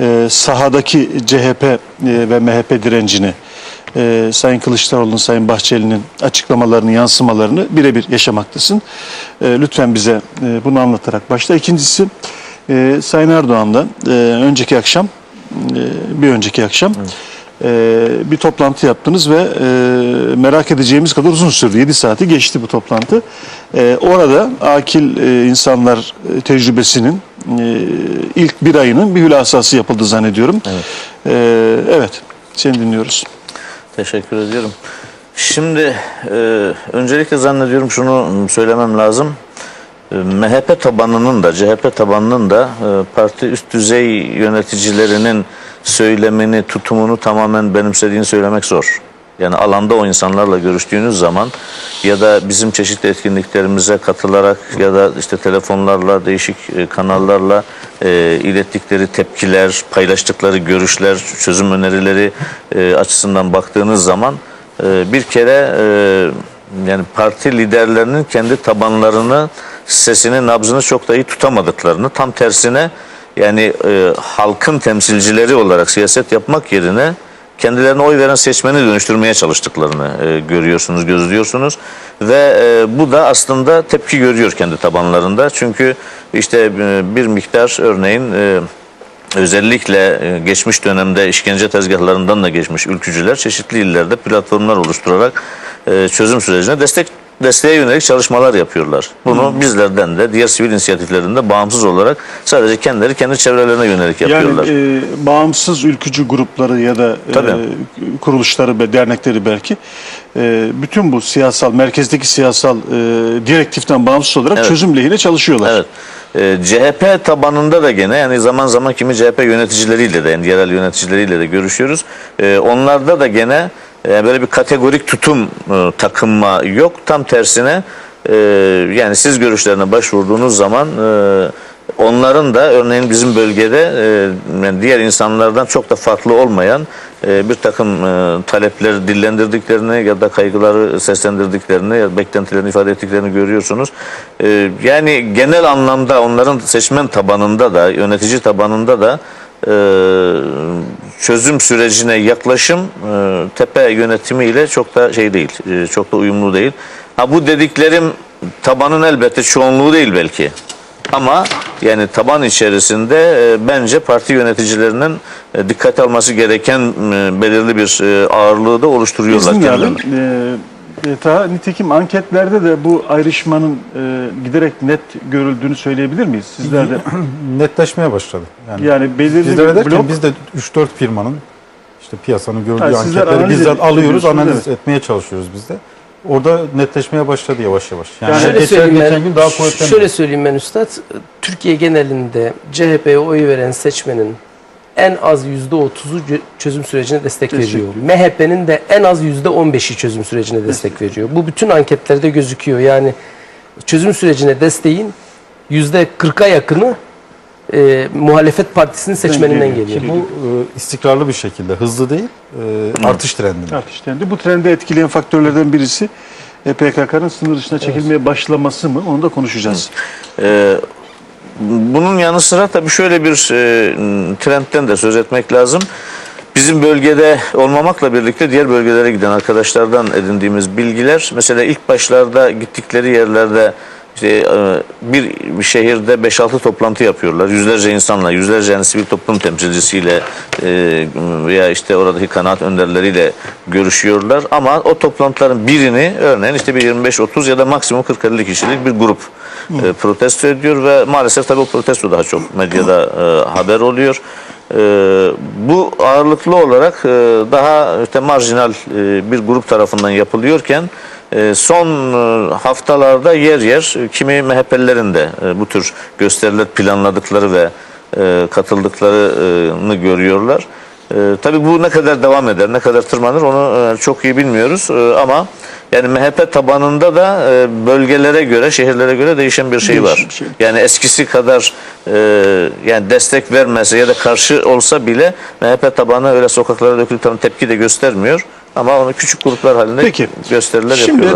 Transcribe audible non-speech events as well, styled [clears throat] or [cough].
e, sahadaki CHP e, ve MHP direncini e, Sayın Kılıçdaroğlu'nun, Sayın Bahçeli'nin açıklamalarını, yansımalarını birebir yaşamaktasın. E, lütfen bize e, bunu anlatarak başla. İkincisi e, Sayın Erdoğan'dan e, önceki akşam, e, bir önceki akşam e, bir toplantı yaptınız ve e, merak edeceğimiz kadar uzun sürdü. 7 saati geçti bu toplantı. E, orada akil e, insanlar e, tecrübesinin ilk bir ayının bir hülasası yapıldı zannediyorum. Evet, e, evet seni dinliyoruz. Teşekkür ediyorum. Şimdi e, öncelikle zannediyorum şunu söylemem lazım. E, MHP tabanının da CHP tabanının da e, parti üst düzey yöneticilerinin söylemini, tutumunu tamamen benimsediğini söylemek zor. Yani alanda o insanlarla görüştüğünüz zaman ya da bizim çeşitli etkinliklerimize katılarak ya da işte telefonlarla, değişik e, kanallarla e, ilettikleri tepkiler, paylaştıkları görüşler, çözüm önerileri e, açısından baktığınız zaman e, bir kere e, yani parti liderlerinin kendi tabanlarını, sesini, nabzını çok da iyi tutamadıklarını, tam tersine yani e, halkın temsilcileri olarak siyaset yapmak yerine kendilerine oy veren seçmeni dönüştürmeye çalıştıklarını e, görüyorsunuz, gözlüyorsunuz ve e, bu da aslında tepki görüyor kendi tabanlarında. Çünkü işte e, bir miktar örneğin e, özellikle e, geçmiş dönemde işkence tezgahlarından da geçmiş ülkücüler çeşitli illerde platformlar oluşturarak e, çözüm sürecine destek desteğe yönelik çalışmalar yapıyorlar. Bunu bizlerden de diğer sivil inisiyatiflerinde bağımsız olarak sadece kendileri kendi çevrelerine yönelik yapıyorlar. Yani e, bağımsız ülkücü grupları ya da e, kuruluşları ve dernekleri belki e, bütün bu siyasal, merkezdeki siyasal e, direktiften bağımsız olarak Evet. çözüm lehine çalışıyorlar. Evet. Ee, CHP tabanında da gene yani zaman zaman kimi CHP yöneticileriyle de yani yerel yöneticileriyle de görüşüyoruz. Ee, onlarda da gene e, böyle bir kategorik tutum e, takınma yok. Tam tersine e, yani siz görüşlerine başvurduğunuz zaman e, onların da örneğin bizim bölgede diğer insanlardan çok da farklı olmayan bir takım e, talepleri dillendirdiklerini ya da kaygıları seslendirdiklerini ya da beklentilerini ifade ettiklerini görüyorsunuz. Yani genel anlamda onların seçmen tabanında da yönetici tabanında da çözüm sürecine yaklaşım e, tepe yönetimiyle çok da şey değil, e, çok da uyumlu değil. Ha bu dediklerim tabanın elbette çoğunluğu değil belki. Ama yani taban içerisinde e, bence parti yöneticilerinin e, dikkate alması gereken e, belirli bir e, ağırlığı da oluşturuyorlar kendilerine. E, e, ta, nitekim anketlerde de bu ayrışmanın e, giderek net görüldüğünü söyleyebilir miyiz? Sizler de [clears throat] netleşmeye başladı. Yani, yani belirli bizler bir blok biz de 3-4 firmanın işte piyasanın gördüğü sizler anketleri bizzat alıyoruz, analiz evet. etmeye çalışıyoruz biz de. Orada netleşmeye başladı yavaş yavaş. Yani, Yani Şöyle geçen, söyleyeyim geçen ben, gün daha kuvvetlendi. şöyle söyleyeyim ben üstad. Türkiye genelinde CHP'ye oy veren seçmenin en az %30'u cö- çözüm sürecine destek veriyor. MHP'nin de en az %15'i çözüm sürecine destek veriyor. Bu bütün anketlerde gözüküyor. Yani çözüm sürecine desteğin %40'a yakını e, muhalefet partisinin seçmeninden geliyor. Ki bu e, istikrarlı bir şekilde, hızlı değil, e, artış trendinde. artışlandı. Bu trendi etkileyen faktörlerden birisi e, PKK'nın sınır dışına çekilmeye başlaması mı? Onu da konuşacağız. Ee, bunun yanı sıra tabii şöyle bir e, trendten de söz etmek lazım. Bizim bölgede olmamakla birlikte diğer bölgelere giden arkadaşlardan edindiğimiz bilgiler mesela ilk başlarda gittikleri yerlerde işte e, bir, şehirde 5-6 toplantı yapıyorlar. Yüzlerce insanla, yüzlerce yani sivil toplum temsilcisiyle e, veya işte oradaki kanaat önderleriyle görüşüyorlar. Ama o toplantıların birini örneğin işte bir 25-30 ya da maksimum 40-50 kişilik bir grup e, protesto ediyor ve maalesef tabii o protesto daha çok medyada haber oluyor. Bu ağırlıklı olarak daha işte marjinal bir grup tarafından yapılıyorken son e, haftalarda yer yer e, kimi MHP'lilerin de e, bu tür gösteriler planladıkları ve katıldıklarını görüyorlar. Tabii bu ne kadar devam eder, ne kadar tırmanır onu çok iyi bilmiyoruz. Ama yani MHP tabanında da bölgelere göre, şehirlere göre değişen bir şey var. şey. Yani eskisi kadar yani destek vermese ya da karşı olsa bile MHP tabanı öyle sokaklara dökülüp tepki de göstermiyor. Ama onu küçük gruplar halinde Peki. gösteriler Şimdi yapıyorlar.